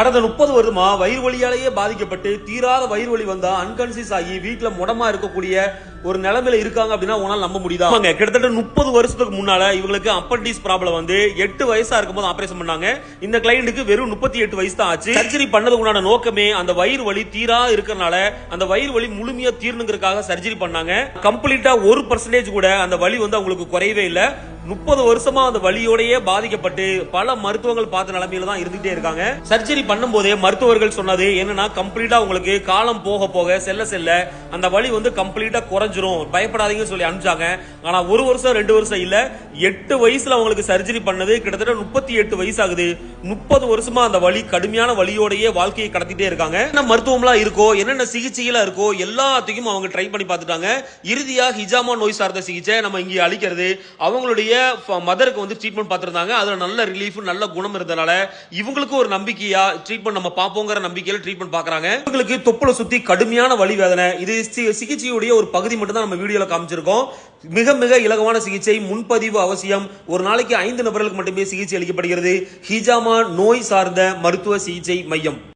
கடந்த முப்பது வருடமா வயிறு வலியாலேயே பாதிக்கப்பட்டு தீராத வயிறு வலி வந்தா அன்கான்சியஸ் ஆகி வீட்டுல முடமா இருக்கக்கூடிய ஒரு நிலைமையில இருக்காங்க அப்படின்னா உங்களால நம்ப முடியுதா? கிட்டத்தட்ட முப்பது வருஷத்துக்கு முன்னால இவங்களுக்கு அப்பண்டிஸ் ப்ராப்ளம் வந்து எட்டு வயசா இருக்கும்போது ஆபரேஷன் பண்ணாங்க. இந்த கிளைண்ட்டுக்கு வெறும் முப்பத்தி எட்டு வயசு தான் ஆச்சு. சர்ஜரி பண்ணதுக்கு உண்டான நோக்கமே அந்த வயிறு வலி தீரா இருக்கறனால அந்த வயிறு வலி முழுமையா தீரணுங்கிறதுக்காக சர்ஜரி பண்ணாங்க. கம்ப்ளீட்டா ஒரு பர்சன்டேஜ் கூட அந்த வலி வந்து அவங்களுக்கு குறையவே இல்லை. முப்பது வருஷமா அந்த வலியோடயே பாதிக்கப்பட்டு பல மருத்துவங்கள் பார்த்த நிலைமையில தான் இருந்துட்டே இருக்காங்க. சர்ஜரி பண்ணும்போதே மருத்துவர்கள் சொன்னது என்னன்னா கம்ப்ளீட்டா உங்களுக்கு காலம் போக போக செல்ல செல்ல அந்த வலி வந்து கம்ப்ளீட்டா குறைஞ்சிரும். பயப்படாதீங்கன்னு சொல்லி அனுப்பிச்சாங்க. ஆனா ஒரு வருஷம் ரெண்டு வருஷம் இல்ல எட்டு வயசுல அவங்களுக்கு சர்ஜரி பண்ணது. கிட்டத்தட்ட முப்பத்தி எட்டு வயசு ஆகுது முப்பது வருஷமா அந்த வலி கடுமையான வலியோடயே வாழ்க்கையை கடத்திட்டே இருக்காங்க. என்ன மருத்துவம்லாம் இருக்கோ என்னென்ன சிகிச்சைகளா இருக்கோ எல்லாத்தையும் அவங்க ட்ரை பண்ணி பார்த்துட்டாங்க. இறுதியா ஹிஜாமா நோய் சார்ந்த சிகிச்சை நம்ம இங்கே அளிக்கிறது. அவங்களுடைய மதருக்கு வந்து ட்ரீட்மெண்ட் பார்த்துருந்தாங்க. அதில் நல்ல ரிலீஃப் நல்ல குணம் இருந்தனால இவங்களுக்கு ஒரு நம்பிக்கையா ட்ரீட்மெண்ட் நம்ம பார்ப்போங்கிற நம்பிக்கையில் ட்ரீட்மெண்ட் பார்க்குறாங்க. இவங்களுக்கு தொப்புளை சுத்தி கடுமையான வலி வேதனை. இது சி- சிகிச்சையுடைய ஒரு பகுதி மட்டும் தான் நம்ம வீடியோல காமிச்சிருக்கோம். மிக மிக இலகுவான சிகிச்சை முன்பதிவு அவசியம். ஒரு நாளைக்கு ஐந்து நபர்களுக்கு மட்டுமே சிகிச்சை அளிக்கப்படுகிறது. ஹிஜாமா நோய் சார்ந்த மருத்துவ சிகிச்சை மையம்.